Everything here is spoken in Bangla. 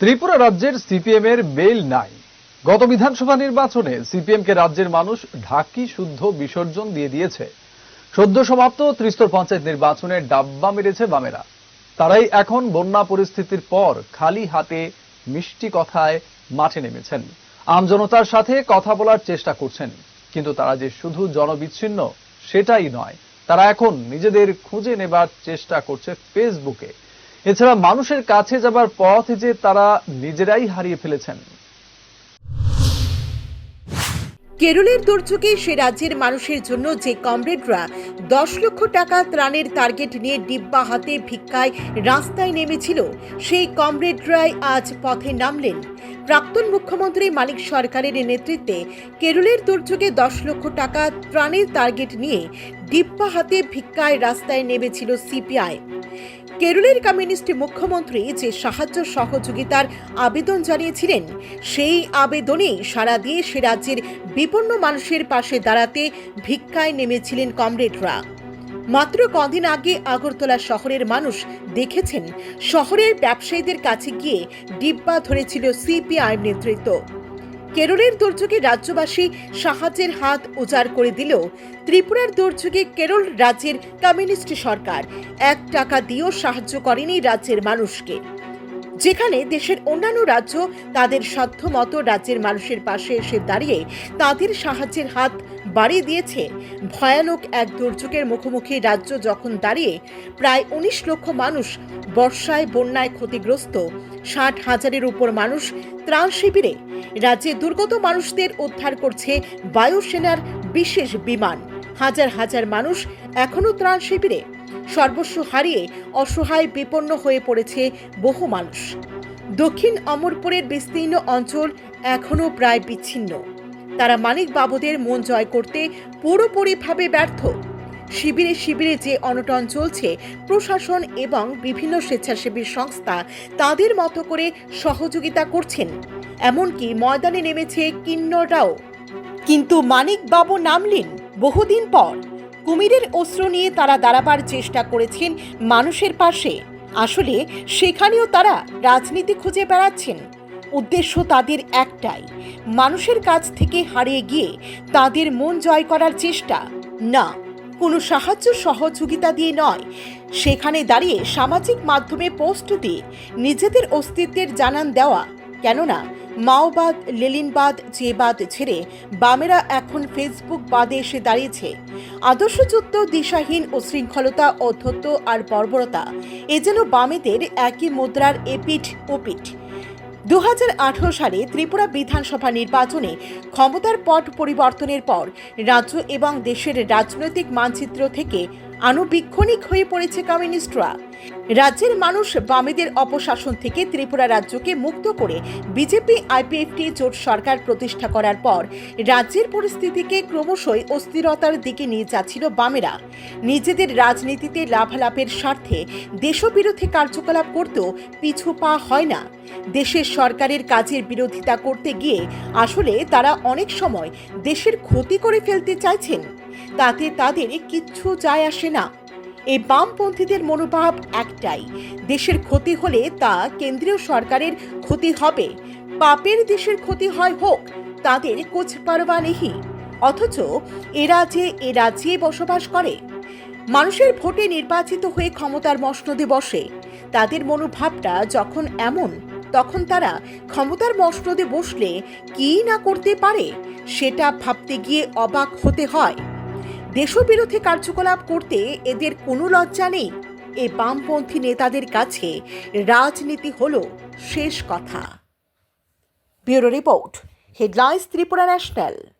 ত্রিপুরা রাজ্যের সিপিএম এর বেল নাই। গত বিধানসভা নির্বাচনে সিপিএম কে রাজ্যের মানুষ ঢাকি শুদ্ধ বিসর্জন দিয়ে দিয়েছে। সদ্য সমাপ্ত ত্রিস্তর পঞ্চায়েত নির্বাচনে ডাব্বা মেরেছে বামেরা। তারাই এখন বন্যা পরিস্থিতির পর খালি হাতে মিষ্টি কথায় মাঠে নেমেছেন। আমজনতার সাথে কথা বলার চেষ্টা করছেন। কিন্তু তারা যে শুধু জনবিচ্ছিন্ন, সেটাই নয়। তারা এখন নিজেদের খুঁজে নেবার চেষ্টা করছে ফেসবুকে এছাড়া মানুষের কাছে যাবার পথ যে তারা নিজেরাই হারিয়ে ফেলেছেন। কেরলের দুর্যোগে সে রাজ্যের মানুষের জন্য যে কমরেডরা দশ লক্ষ টাকা ত্রাণের টার্গেট নিয়ে ডিব্বা হাতে ভিক্ষায় রাস্তায় নেমেছিল, সেই কমরেডরাই আজ পথে নামলেন। প্রাক্তন মুখ্যমন্ত্রী মানিক সরকারের নেতৃত্বে কেরলের দুর্যোগে দশ লক্ষ টাকা ত্রাণের টার্গেট নিয়ে ডিব্বা হাতে ভিক্ষায় রাস্তায় নেমেছিল সিপিআই। কেরলের কমিউনিস্ট মুখ্যমন্ত্রী যে সাহায্য সহযোগিতার আবেদন জানিয়েছিলেন, সেই আবেদনে সারা দিয়ে সে রাজ্যের বিপন্ন মানুষের পাশে দাঁড়াতে ভিক্ষায় নেমেছিলেন কমরেডরা। মাত্র কদিন আগে আগরতলা শহরের মানুষ দেখেছেন, শহরের ব্যবসায়ীদের কাছে গিয়ে ডিব্বা ধরেছিল সিপিআই নেতৃত্ব। কেরলের দুর্যোগে রাজ্যবাসী সাহায্যের হাত উজাড় করে দিলেও ত্রিপুরার দুর্যোগে কেরল রাজ্যের কমিউনিস্ট সরকার এক টাকা দিয়েও সাহায্য করেনি রাজ্যের মানুষকে। যেখানে দেশের অন্যান্য রাজ্য তাদের সাধ্যমতো রাজ্যের মানুষের পাশে এসে দাঁড়িয়ে তাদের সাহায্যের হাত বাড়িয়ে দিয়েছে। ভয়ানক এক দুর্যোগের মুখোমুখি রাজ্য যখন দাঁড়িয়ে প্রায় উনিশ লক্ষ মানুষ বর্ষায়, বন্যায় ক্ষতিগ্রস্ত, ষাট হাজারের উপর মানুষ ত্রাণ শিবিরে, রাজ্যে দুর্গত মানুষদের উদ্ধার করছে বায়ুসেনার বিশেষ বিমান। হাজার হাজার মানুষ এখনও ত্রাণ শিবিরে। সর্বস্ব হারিয়ে অসহায় বিপন্ন হয়ে পড়েছে বহু মানুষ। দক্ষিণ অমরপুরের বিস্তীর্ণ অঞ্চল এখনও প্রায় বিচ্ছিন্ন। তারা মানিক বাবুদের মন জয় করতে পুরোপুরিভাবে ব্যর্থ। শিবিরে শিবিরে যে অনটন চলছে, প্রশাসন এবং বিভিন্ন স্বেচ্ছাসেবী সংস্থা তাদের মতো করে সহযোগিতা করছেন। এমনকি ময়দানে নেমেছে কিন্নরাও কিন্তু মানিক বাবু নামলেন বহুদিন পর। কুমিরের অস্ত্র নিয়ে তারা দাঁড়াবার চেষ্টা করেছেন মানুষের পাশে। আসলে সেখানেও তারা রাজনীতি খুঁজে বেড়াচ্ছেন। উদ্দেশ্য তাদের একটাই, মানুষের কাছ থেকে হারিয়ে গিয়ে তাদের মন জয় করার চেষ্টা। না, কোনো সাহায্য সহযোগিতা দিয়ে নয়। সেখানে দাঁড়িয়ে সামাজিক মাধ্যমে পোস্ট দিয়ে নিজেদের অস্তিত্বের জানান দেওয়া। কেননা, মাওবাদ লেলিনবাদ জেবাদ ছেড়ে বামেরা এখন ফেসবুক বাদে এসে দাঁড়িয়েছে। আদর্শযুক্ত দিশাহীন ও শৃঙ্খলতা অধ্যত্ত আর বর্বরতা, এ যেন বামেদের একই মুদ্রার এপিঠ ওপিঠ। দু হাজার আঠেরো সালে ত্রিপুরা বিধানসভা নির্বাচনে ক্ষমতার পট পরিবর্তনের পর রাজ্য এবং দেশের রাজনৈতিক মানচিত্র থেকে আনুবীক্ষণিক হয়ে পড়েছে কমিউনিস্টরা। রাজ্যের মানুষ বামেদের অপশাসন থেকে ত্রিপুরা রাজ্যকে মুক্ত করে বিজেপি আইপিএফটি জোট সরকার প্রতিষ্ঠা করার পর রাজ্যের পরিস্থিতিকে ক্রমশই অস্থিরতার দিকে নিয়ে যাচ্ছিল বামেরা। নিজেদের রাজনীতিতে লাভালাভের স্বার্থে দেশবিরোধী কার্যকলাপ করতেও পিছু পা হয় না। দেশের সরকারের কাজের বিরোধিতা করতে গিয়ে আসলে তারা অনেক সময় দেশের ক্ষতি করে ফেলতে চাইছেন। তাতে তাদের কিচ্ছু যায় আসে না। এই বামপন্থীদের মনোভাব একটাই। দেশের ক্ষতি হলে তা কেন্দ্রীয় সরকারের ক্ষতি হবে। পাপের দেশের ক্ষতি হয় হোক, তাদের কোচ পারবা নেহি অথচ এরা যে এ রাজ্যে বসবাস করে। মানুষের ভোটে নির্বাচিত হয়ে ক্ষমতার মসনদে বসে। তাদের মনোভাবটা যখন এমন, তখন তারা ক্ষমতার মসনদে বসলে কী না করতে পারে, সেটা ভাবতে গিয়ে অবাক হতে হয়। দেশবিরোধী কার্যকলাপ করতে এদের কোনো লজ্জা নেই। এ বামপন্থী নেতাদের কাছে রাজনীতি হলো শেষ কথা। Bureau report, headlines Tripura national.